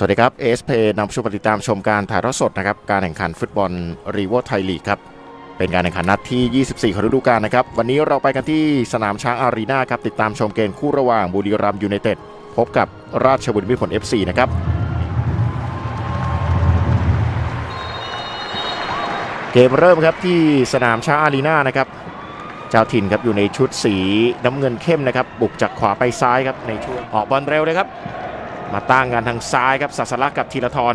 สวัสดีครับ ASP นำชมติดตามชมการถ่ายทอดสดนะครับการแข่งขันฟุตบอลรีโวอร์ไทยลีกครับเป็นการแข่งขันนัดที่ 24 ของฤดูกาลนะครับ วันนี้เราไปกันที่สนามช้างอารีนาครับติดตามชมเกมคู่ระหว่างบุรีรัมย์ยูไนเต็ดพบกับราชบุรีมิตรผล FC นะครับเกมเริ่มครับที่สนามช้างอารีนานะครับเจ้าถิ่นครับอยู่ในชุดสีน้ำเงินเข้มนะครับบุกจากขวาไปซ้ายครับในช่วงออกบอลเร็วเลยครับ มาตั้งกันทางซ้ายครับสัสลักกับธีรทร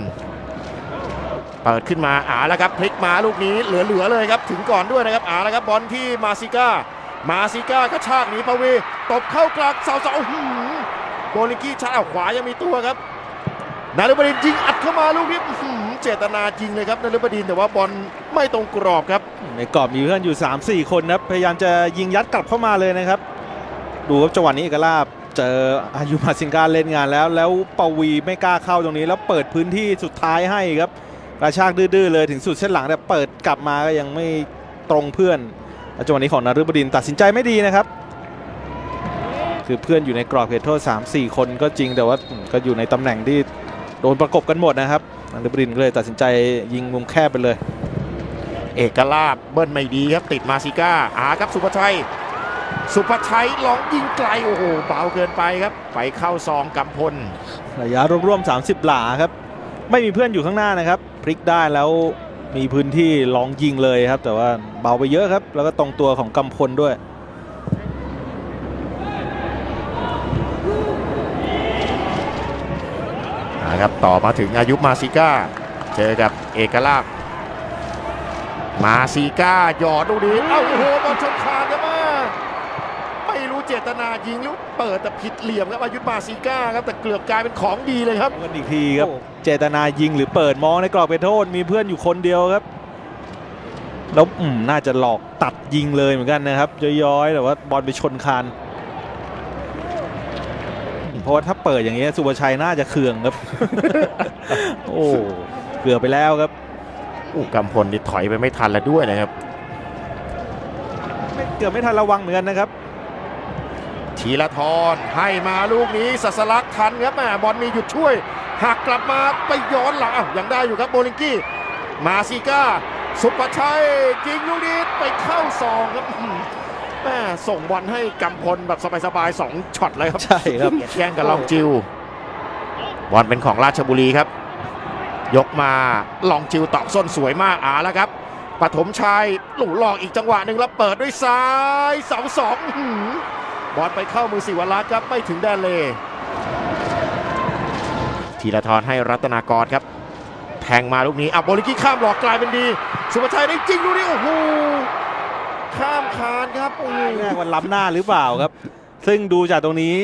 เปิดขึ้นมาอาแล้วครับพลิกมาลูกนี้เหลือๆเลยครับถึงก่อนด้วยนะครับอาแล้วครับบอลที่มาซิก้า มาซิก้ากระชากหนีปวีตบเข้ากลางเสาเสาหืมโบลิกี้ชาขวายังมีตัวครับนารุบดินยิงอัดเข้ามาลูกนี้เจตนาจริงเลยครับนารุบดินแต่ว่าบอลไม่ตรงกรอบครับในกรอบมีเพื่อนอยู่ 3-4 คนนะครับพยายามจะยิงยัดกลับเข้ามาเลยนะครับ ดูครับจังหวะนี้เอกลาบ เจออายุมาซิงกาเล่นงานแล้ว แล้วปวีไม่กล้าเข้าตรงนี้ แล้วเปิดพื้นที่สุดท้ายให้ครับกระชากดื้อๆเลยถึงสุดเส้นหลังแต่เปิดกลับมาก็ยังไม่ตรงเพื่อนจังหวะนี้ของนารุบดินตัดสินใจไม่ดีนะครับ คือเพื่อนอยู่ในกรอบเขตโทษ 3-4 คนก็จริงแต่ว่าก็อยู่ในตำแหน่งที่โดนประกบกันหมดนะครับนารุบดินก็เลยตัดสินใจยิงมุมแคบไปเลย เอกลาบเบิ้ลไม่ดีครับติดมาซิก้าอาครับสุภชัย สุภชัยลองยิงไกลโอ้โหเบาเกินไปครับ ไปเข้าซองกำพลระยะร่วมๆ30 หลาครับ ไม่มีเพื่อนอยู่ข้างหน้านะครับ พลิกได้แล้วมีพื้นที่ลองยิงเลยครับ แต่ว่าเบาไปเยอะครับ แล้วก็ตรงตัวของกำพลด้วยนะครับต่อมาถึงอายุมาซิก้า เจอกับเอกลาบมาซิก้าหยอดดูดีเอ้าโอ้โหบอลชนคานครับมาไม่ รู้เจตนายิงหรือเปิดแต่ผิดเหลี่ยมครับอายุมาซิก้าครับแต่เกือบกลายเป็นของดีเลยครับกันอีกทีครับโอ้เจตนายิงหรือเปิดมองในกรอบเป็นโทษมีเพื่อนอยู่คนเดียวครับแล้วอืมน่าจะหลอกตัดยิงเลยเหมือนกันนะครับย้อยๆแต่ว่าบอลไปชนคานเพราะว่าถ้าเปิดอย่างเงี้ยสุภชัยน่าจะเคืองครับ โอ้เกือบไปแล้วครับอู้กำพลนี่ถอยไปไม่ทันแล้วด้วยนะครับไม่เกือบไม่ทันระวังเหมือนกันนะครับ ธีรทรให้มาลูกนี้สัสลักทันครับแหมบอลมีหยุดช่วยหักกลับมาไปย้อนหลังอ้าวยังได้อยู่ครับโบลิงกี้ มาซิก้า สุปชัยยิงลูกนี้ไปเข้าซองครับอื้อหือแม่ส่งบอลให้กำพลแบบสบายๆสองช็อตเลยครับ ใช่ครับแย่งกับลองจิวบอลเป็นของราชบุรีครับ ยกมาลองจิวตอกส้นสวยมากอาแล้วครับปฐมชัยหลูหลอกอีกจังหวะหนึ่งแล้วเปิดด้วยซ้ายเสาสองอื้อหือ บอลไปเข้ามือสิวรัตน์ครับไม่ถึงแดนเลธีรทรให้รัตนากรครับ แทงมาลูกนี้อะโบลิกี้ข้ามหลอกกลายเป็นดี สุภชัยได้จริงลูกนี้โอ้โหข้ามคานครับโอ้โหแรกมันล้ำหน้าหรือเปล่าครับ ซึ่งดูจากตรงนี้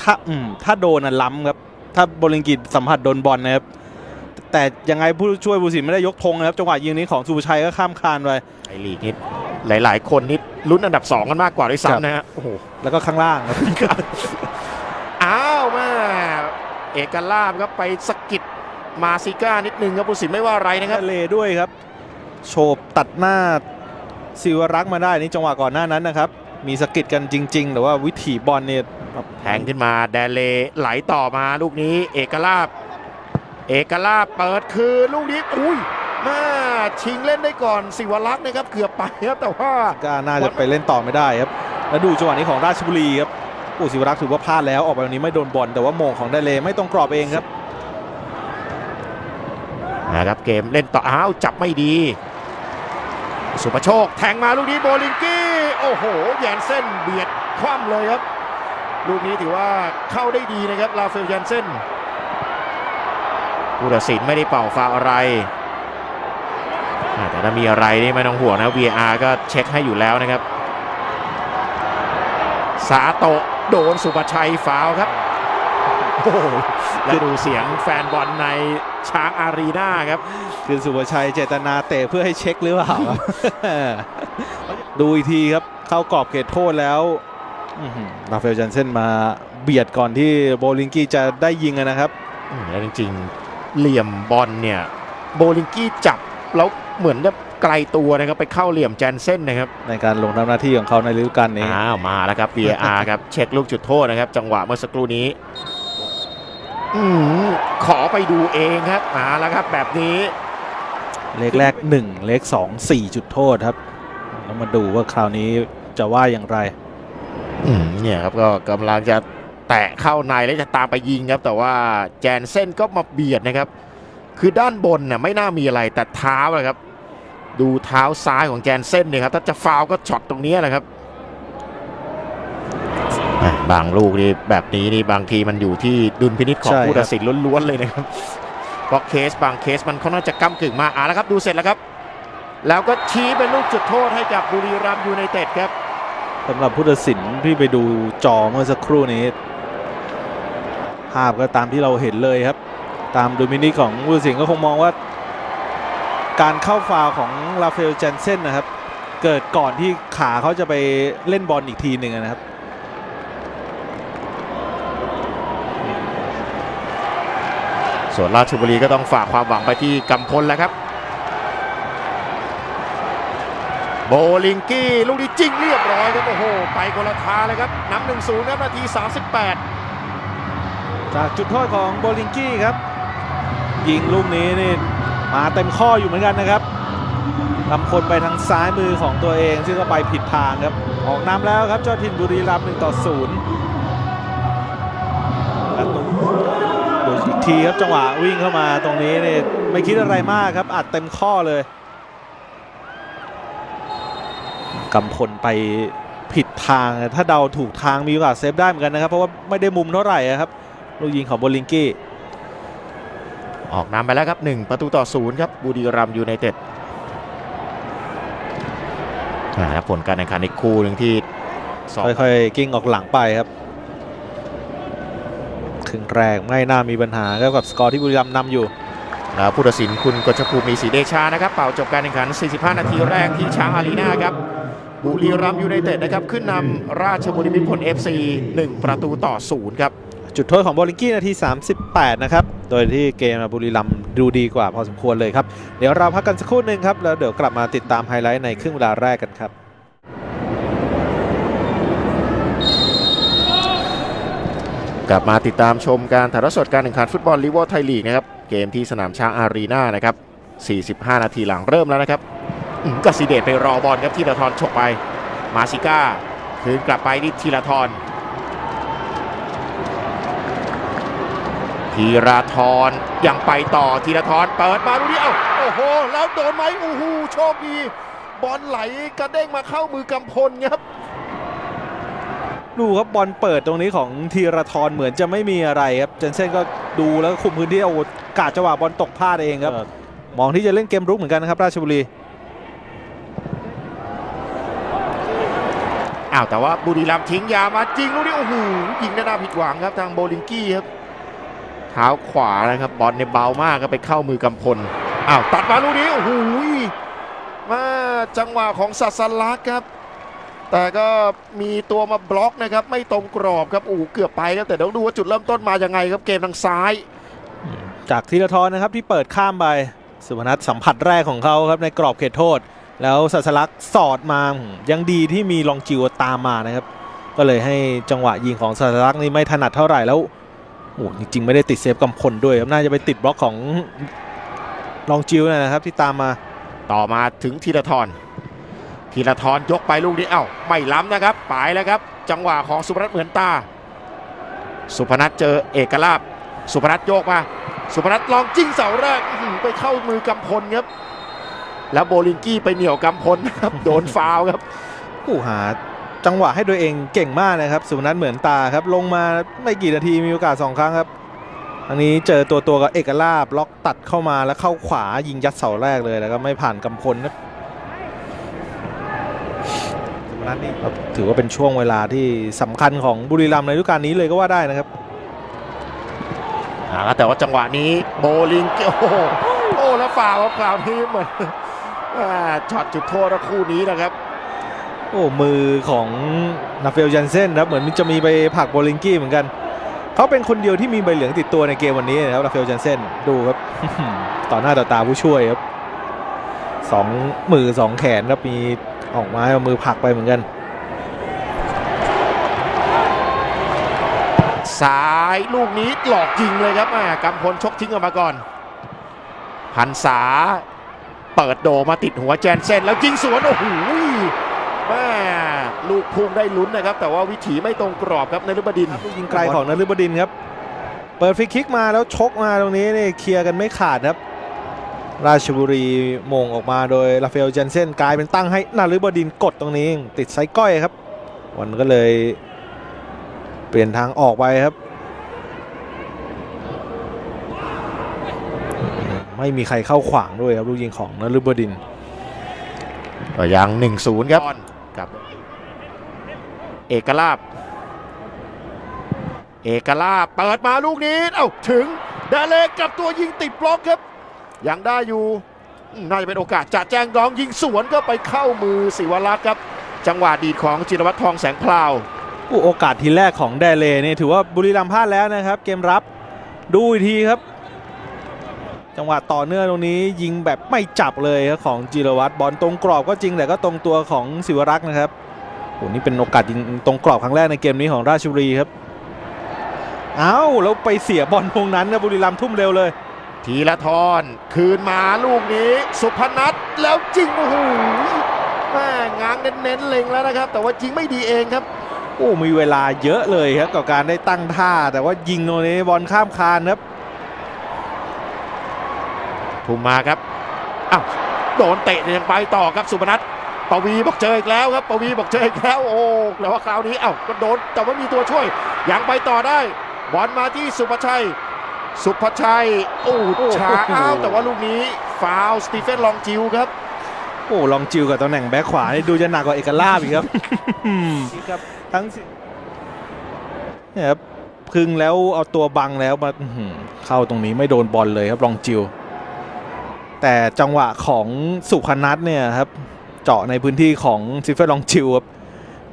ถ้าอืมถ้าโดนน่ะล้ำครับ ถ้าบริงกิตสัมผัสโดนบอลนะครับแต่ยังไงผู้ช่วยบูสินไม่ได้ยกธงนะครับจังหวะยิงนี้ของสุภชัยก็ข้ามคานไป ไอลีกนี่หลาย ๆ คนนี่ลุ้นอันดับ 2 กันมากกว่าด้วยซ้ำนะฮะโอ้โหแล้วก็ข้างล่างครับอ้าวแม่เอกลาบครับไปสะกิดมาซิก้านิดนึงครับผู้สินไม่ว่าอะไรนะครับเลด้วยครับ โฉบตัดหน้าศิวรักษ์มาได้นี่จังหวะก่อนหน้านั้นนะครับ มีสะกิดกันจริง ๆ แต่ว่าวิถีบอลเนี่ยแทงขึ้นมาแดนเลไหลต่อมาลูกนี้ เอกลาบ เอกลาบเปิดคืนลูกนี้อุ้ย แม่ชิงเล่นได้ก่อนสิวรักษ์นะครับเกือบไปครับแต่ว่าก็น่าจะไปเล่นต่อไม่ได้ครับ แล้วดูจังหวะนี้ของราชบุรีครับโอ้ศิวรักษ์ถือว่าพลาดแล้วออกไปวันนี้ไม่โดนบอลแต่ว่าโมงของไดเลไม่ตรงกรอบเองครับนะครับเกมเล่นต่ออ้าวจับไม่ดี สุภโชคแทงมาลูกนี้โบลิงกี้โอ้โหแยนเส้นเบียดคว่ำเลยครับ ลูกนี้ถือว่าเข้าได้ดีนะครับลาเฟลแยนเส้นผู้ตัดสินไม่ได้เป่าฟาวล์อะไรอ่า แต่ถ้ามีอะไรนี่ไม่ต้องห่วงนะ VAR ก็เช็คให้อยู่แล้วนะครับ สาโตะโดนสุภชัยฟาวล์ครับโอ้โหและดูเสียงแฟนบอลในช้างอารีนาครับ คือสุภชัยเจตนาเตะเพื่อให้เช็คหรือเปล่าครับดูอีกทีครับเข้ากรอบเขตโทษแล้วอื้อหือราฟาเอลจันเซนมาเบียดก่อนที่โบลิงกี้จะได้ยิงอะนะครับอืมแล้วจริงๆ เหลี่ยมบอลเนี่ย โบลิงกี้จับแล้ว เหมือนจะไกลตัวนะครับไปเข้าเหลี่ยมแจนเซ่นนะครับ ในการลงทำหน้าที่ของเขาในฤดูกาลนี้อ้าวมาแล้วครับ VAR ครับ เช็คลูกจุดโทษนะครับ จังหวะเมื่อสักครู่นี้อืมขอไปดูเองครับมาแล้วครับ แบบนี้เลขแรก 1 เลข 2 4 จุดโทษครับแล้วมาดูว่าคราวนี้จะว่าอย่างไรอืมเนี่ยครับก็กำลังจะแตะเข้าในแล้วจะตามไปยิงครับ แต่ว่าแจนเส้นก็มาเบียดนะครับ คือด้านบนน่ะไม่น่ามีอะไรแต่เท้าอะครับ ดูเท้าซ้ายของแจนเส้นเนี่ยครับถ้าจะฟาวล์ก็ช็อตตรงเนี้ยแหละครับอะบางลูกนี่แบบนี้นี่บางทีมันอยู่ที่ดุลพินิษของใช่ผู้ครับตัดสินล้วนๆเลยนะครับเพราะเคสบางเคสมันค่อนข้างจะก้ากึ่งมากอะแล้วครับ ดูเสร็จแล้วครับ แล้วก็ชี้เป็นลูกจุดโทษให้กับบุรีรัมย์ยูไนเต็ดครับสำหรับผู้ตัดสินที่ไปดูจอเมื่อสักครู่นี้ภาพก็ตามที่เราเห็นเลยครับ ตามดูมินิของผู้ตัดสินก็คงมองว่า การเข้าฟาวล์ของลาเฟลเจนเซ่นนะครับ เกิดก่อนที่ขาเขาจะไปเล่นบอลอีกทีหนึ่งนะครับส่วนราชบุรีก็ต้องฝากความหวังไปที่กำพลแล้วครับ โบลิงกี้ลูกนี้จริงเรียบร้อยครับโอ้โห ไปคนละทางเลยครับน้ำหนึ่งศูนย์ครับนาที 38 จากจุดโทษของโบลิงกี้ครับ ยิงลูกนี้นี่ มาเต็มข้ออยู่เหมือนกันนะครับลำพลไปทางซ้ายมือของตัวเอง ซึ่งก็ไปผิดทางครับ ออกนำแล้วครับเจ้าถิ่นบุรีรัมย์หนึ่งต่อศูนย์แล้วตรงดูอีกทีครับจังหวะวิ่งเข้ามาตรงนี้นี่ไม่คิดอะไรมากครับอัดเต็มข้อเลยกำพลไปผิดทางถ้าเดาถูกทางมีโอกาสเซฟได้เหมือนกันนะครับ เพราะว่าไม่ได้มุมเท่าไหร่ครับลูกยิงของโบลิงกี้ ออกนำไปแล้วครับ 1 ประตูต่อศูนย์ครับบุรีรัมย์ยูไนเต็ดอ่าแล้วผลการแข่งขันอีกคู่หนึ่งที่สองค่อยๆกิ้งออกหลังไปครับครึ่งแรกไม่น่ามีปัญหาครับกับสกอร์ที่บุรีรัมย์นำอยู่แล้วผู้ตัดสินคุณกชภูมิมีศรีเดชานะครับ เป่าจบการแข่งขัน 45 นาทีแรกที่ช้างอารีนาครับ บุรีรัมย์ยูไนเต็ดนะครับ ขึ้นนำราชบุรีมิตรผล FC 1 ประตูต่อศูนย์ครับ จุดโทษของโบลิงกี้นาที 38 นะครับ โดยที่เกมบุรีรัมย์ดูดีกว่าพอสมควรเลยครับ เดี๋ยวเราพักกันสักครู่หนึ่งครับ แล้วเดี๋ยวกลับมาติดตามไฮไลท์ในครึ่งเวลาแรกกันครับกลับมาติดตามชมการถ่ายทอดสดการแข่งขันฟุตบอลลีวอไทยลีกนะครับ เกมที่สนามช้างอารีนานะครับ 45 นาทีหลังเริ่มแล้วนะครับอืมกสิเดชไปรอบอลครับทีละทอนฉกไป มาซิก้า คืนกลับไปที่ทีละทอน ทีละทอนยังไปต่อทีละทอนเปิดมาลูกนี้เอ้าโอ้โห แล้วโดนไหมโอ้โหโชคดี บอลไหลกระเด้งมาเข้ามือกำพลครับดูครับบอลเปิดตรงนี้ของธีรทรเหมือนจะไม่มีอะไรครับเจนเซ่นก็ดูแล้วก็คุมพื้นที่เอากาดจังหวะบอลตกพลาดเองครับ มองที่จะเล่นเกมรุกเหมือนกันนะครับ ราชบุรีอ้าวแต่ว่าบุรีรัมย์ทิ้งยามาจริงลูกนี้โอ้โหยิงได้น่าผิดหวังครับทางโบลิงกี้ครับเท้าขวานะครับบอลในยเบามากก็ไปเข้ามือกำพลอ้าวตัดมาลูกนี้โอ้โหมาจังหวะของสัสลักครับ แต่ก็มีตัวมาบล็อกนะครับ ไม่ตรงกรอบครับอ้โหเกือบไปครับแต่เดี๋ยวดูว่าจุดเริ่มต้นมายังไงครับเกมทางซ้าย จากธีรทรนะครับที่เปิดข้ามไปสุพนัทสัมผัสแรกของเขาครับในกรอบเขตโทษ แล้วสัสลักสอดมายังดีที่มีลองจิวตามมานะครับ ก็เลยให้จังหวะยิงของสัสลักนี่ไม่ถนัดเท่าไหร่แล้ว โอ้จริง ๆ ไม่ได้ติดเซฟกำพลด้วยครับน่าจะไปติดบล็อกของลองจิวนะครับที่ตามมาต่อมาถึงธีรทรธีรทรยกไปลูกนี้เอ้าไม่ล้ำนะครับไปแล้วครับ จังหวะของสุพนัทเหมือนตา สุพนัทเจอเอกลาบสุพนัทโยกมา สุพนัทลองจิ้งเสาแรกอื้อหือไปเข้ามือกำพลครับ แล้วโบลิงกี้ไปเหนี่ยวกำพลนะครับโดนฟาวล์ครับผู้หา จังหวะให้ตัวเองเก่งมากนะครับสุนัทเหมือนตาครับลงมาไม่กี่นาทีมีโอกาสสองครั้งครับอันนี้เจอตัวตัวกับเอกลาบล็อกตัดเข้ามาแล้วเข้าขวายิงยัดเสาแรกเลยแล้วก็ไม่ผ่านกำพลนะสุนัทนี่ถือว่าเป็นช่วงเวลาที่สำคัญของบุรีรัมย์ในฤดูกาลนี้เลยก็ว่าได้นะครับแต่ว่าจังหวะนี้โบลิงกี้โอ้โหโอ้แล้วฟาวล์คราวนี้เหมือนอ่าช็อตจุดโทษคู่นี้นะครับ โอ้มือของนาเฟลยันเซนครับเหมือนจะมีไปผักโบลิงกี้เหมือนกัน เขาเป็นคนเดียวที่มีใบเหลืองติดตัวในเกมวันนี้นะครับนาเฟลยันเซนดูครับต่อหน้าต่อตาผู้ช่วยครับสองมือสองแขนครับมีออกไม้เอามือผักไปเหมือนกันซ้ายลูกนี้หลอกยิงเลยครับกำพลชกทิ้งออกมาก่อนพันษาเปิดโดมาติดหัวแจนเซนแล้วยิงสวนโอ้โห แม่ลูกพุ่งได้ลุ้นนะครับ แต่ว่าวิถีไม่ตรงกรอบครับในรุบดินทร์ลูกยิงไกลของนฤบดินทร์ครับ เปิดฟรีคิกมาแล้วชกมาตรงนี้นี่เคลียร์กันไม่ขาดครับ ราชบุรีโมงออกมาโดยราฟาเอลเจนเซนกลายเป็นตั้งให้นฤบดินทร์กดตรงนี้ ติดไซก้อยครับ วันก็เลย เปลี่ยนทางออกไปครับ ไม่มีใครเข้าขวางด้วยครับลูกยิงของนฤบดินทร์ก็ยัง1นศูนย์ครับกับ เอกลาบ เอกลาบเปิดมาลูกนี้เอ้าถึงดาเลกกับตัวยิงติดบล็อกครับ ยังได้อยู่น่าจะเป็นโอกาสจะแจ้งร้องยิงสวนก็ไปเข้ามือศิวรัตน์ครับ จังหวะดีของจิรวัตรทองแสงพลาวอู้โอกาสทีแรกของแดเลเนี่ยถือว่าบุรีรัมย์พลาดแล้วนะครับ เกมรับดูอีกทีครับ จังหวะต่อเนื่องตรงนี้ยิงแบบไม่จับเลยครับของจิรวัตรบอลตรงกรอบก็จริงแต่ก็ตรงตัวของศิวรักษ์นะครับ โอ้นี่เป็นโอกาสยิงตรงกรอบครั้งแรกในเกมนี้ของราชบุรีครับเอ้าแล้วไปเสียบอลตรงนั้นนะบุรีรัมย์ทุ่มเร็วเลย ทีละทอนคืนมาลูกนี้ สุพนัทแล้วจริงโอ้โหแม่ง้างเน้นๆเล็งแล้วนะครับ แต่ว่าจริงไม่ดีเองครับโอ้มีเวลาเยอะเลยครับกับการได้ตั้งท่า แต่ว่ายิงตรงนี้บอลข้ามคานครับทุ่มมาครับอ้าวโดนเตะยังไปต่อครับสุพนัท ปวีบอกเจออีกแล้วครับปวีบอกเจออีกแล้วโอ้แล้วว่าคราวนี้เอ้าก็โดนแต่ว่ามีตัวช่วยยังไปต่อได้บอลมาที่สุภชัย สุภชัยโอ้ช้าอ้าวแต่ว่าลูกนี้ฟาวล์สตีเฟนลองจิวครับโอ้ลองจิวกับตำแหน่งแบ็คขวานี่ดูจะหนักกว่าเอกลาบอีกครับครับทั้งสิเนี่ยครับพึ่งแล้วเอาตัวบังแล้วมาอื้อหือเข้าตรงนี้ไม่โดนบอลเลยครับลองจิว แต่จังหวะของสุพนัทเนี่ยครับ เจาะในพื้นที่ของซิฟเฟอร์ลองจิวครับ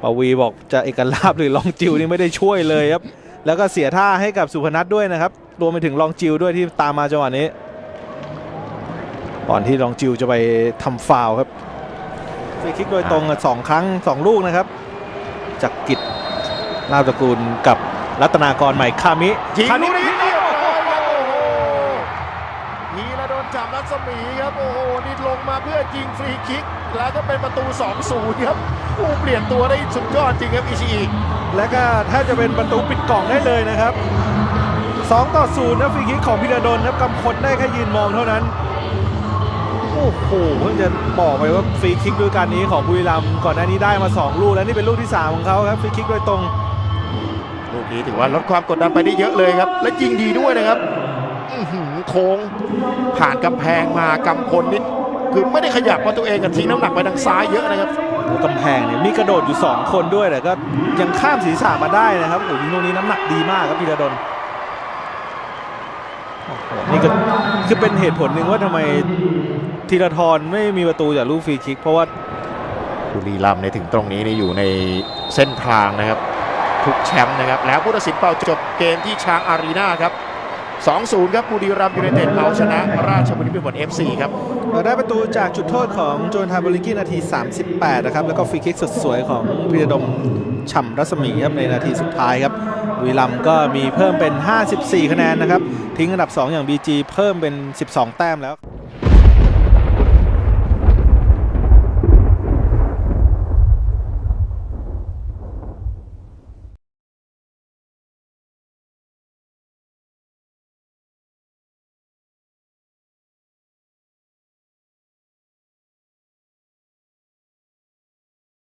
ปวีบอกจะเอกลาบหรือลองจิวนี่ไม่ได้ช่วยเลยครับ แล้วก็เสียท่าให้กับสุพนัทด้วยนะครับ รวมไปถึงลองจิวด้วยที่ตามมาจังหวะนี้ ก่อนที่ลองจิวจะไปทำฟาวครับฟรีคิกโดยตรงสองครั้งสองลูกนะครับ จากกิจนาบตระกูลกับรัตนากรใหม่คามิคามิ กนี้เรียบร้อยครับ โอ้โหฮีระโดนจับรัศมีครับโอ้โหนี่ลงมาเพื่อยิงฟรีคิก แล้วก็เป็นประตู 2-0 ครับโอ้เปลี่ยนตัวได้สุดยอดจริงครับอิชิอิและก็แทบจะเป็นประตูปิดกล่องได้เลยนะครับ 2 ต่อ0นะฟรีคิกของพิรดลนะครับกำพลได้แค่ยืนมองเท่านั้นโอ้โหเพิ่งจะบอกไปว่าฟรีคิกด้วยการนี้ของบุรีรัมย์ก่อนหน้านี้ได้มา 2 ลูกแล้วนี่เป็นลูกที่ 3 ของเขาครับฟรีคิกโดยตรงลูกนี้ถือว่าลดความกดดันไปได้เยอะเลยครับ และยิงดีด้วยนะครับอื้อหือ โค้ง ผ่านกำแพงมากำพลนิดคือไม่ได้ขยับเพราะตัวเองกับทิ้งน้ำหนักไปทางซ้ายเยอะนะครับโอ้กำแพงเนี่ยมีกระโดดอยู่ 2 คนด้วยแต่ก็ยังข้ามศีรษะมาได้นะครับโอ้ยิงตรงนี้น้ำหนักดีมากครับพีระดลนี่ก็คือเป็นเหตุผลหนึ่งว่าทำไมธีรทรไม่มีประตูจากลูกฟรีคิก เพราะว่าบุรีรัมย์ในถึงตรงนี้นี่อยู่ในเส้นทางนะครับ ทุกแชมป์นะครับ แล้วผู้ตัดสินเป่าจบเกมที่ช้างอารีนาครับ 2-0 ครับบุรีรัมย์ยูไนเต็ดเอาชนะราชบุรีมิตรผล FC ครับได้ประตูจากจุดโทษของโจนทานบริกี้นาที 38 นะครับ แล้วก็ฟรีคิกสุดสวยของพีระดมฉ่ำรัศมีครับในนาทีสุดท้ายครับบุรีรัมย์ก็มีเพิ่มเป็น 54 คะแนนนะครับ ทิ้งอันดับ 2 อย่าง BG เพิ่มเป็น 12 แต้มแล้ว